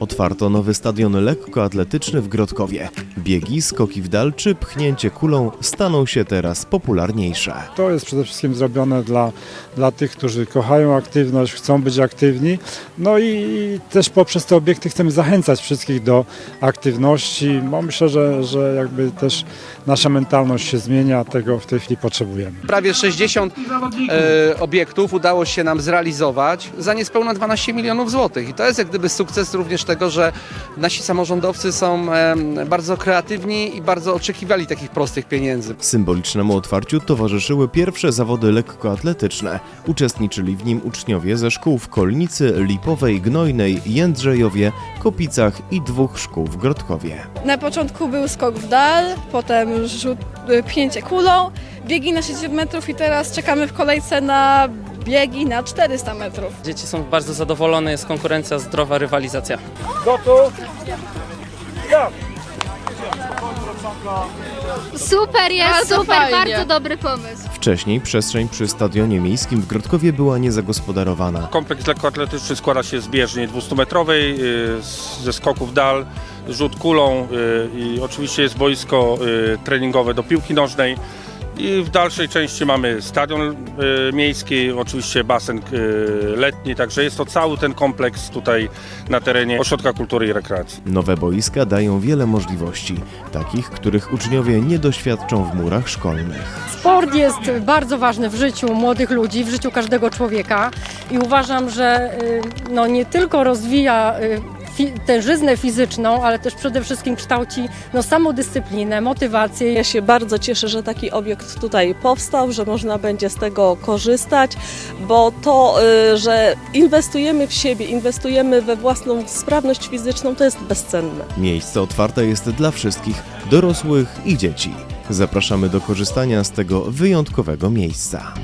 Otwarto nowy stadion lekkoatletyczny w Grodkowie. Biegi, skoki w dal czy pchnięcie kulą staną się teraz popularniejsze. To jest przede wszystkim zrobione dla, dla tych, którzy kochają aktywność, chcą być aktywni. No i, i też poprzez te obiekty chcemy zachęcać wszystkich do aktywności. Bo myślę, że, że jakby też nasza mentalność się zmienia, tego w tej chwili potrzebujemy. Prawie 60 e, obiektów udało się nam zrealizować za niespełna 12 milionów złotych. I to jest jak gdyby sukces również tego, że nasi samorządowcy są bardzo kreatywni i bardzo oczekiwali takich prostych pieniędzy. Symbolicznemu otwarciu towarzyszyły pierwsze zawody lekkoatletyczne. Uczestniczyli w nim uczniowie ze szkół w Kolnicy, Lipowej, Gnojnej, Jędrzejowie, Kopicach i dwóch szkół w Grodkowie. Na początku był skok w dal, potem rzut, y, pchnięcie kulą, biegi na 60 metrów i teraz czekamy w kolejce na biegi na 400 metrów. Dzieci są bardzo zadowolone, jest konkurencja, zdrowa rywalizacja. Super jest, Bardzo super, fajnie. bardzo dobry pomysł. Wcześniej przestrzeń przy stadionie miejskim w Grodkowie była niezagospodarowana. Kompleks lekkoatletyczny składa się z bieżni 200-metrowej, y, ze skoków dal, rzut kulą y, i oczywiście jest boisko y, treningowe do piłki nożnej. I w dalszej części mamy stadion y, miejski, oczywiście basen y, letni, także jest to cały ten kompleks tutaj na terenie Ośrodka Kultury i Rekreacji. Nowe boiska dają wiele możliwości, takich, których uczniowie nie doświadczą w murach szkolnych. Sport jest bardzo ważny w życiu młodych ludzi, w życiu każdego człowieka i uważam, że y, no, nie tylko rozwija y, fi- tężyznę fizyczną, ale też przede wszystkim kształci no, samodyscyplinę, motywację. Ja się bardzo cieszę, że taki obiekt tutaj powstał, że można będzie z tego korzystać, bo to, y, że inwestujemy w siebie, inwestujemy we własną sprawność fizyczną, to jest bezcenne. Miejsce otwarte jest dla wszystkich, dorosłych i dzieci. Zapraszamy do korzystania z tego wyjątkowego miejsca.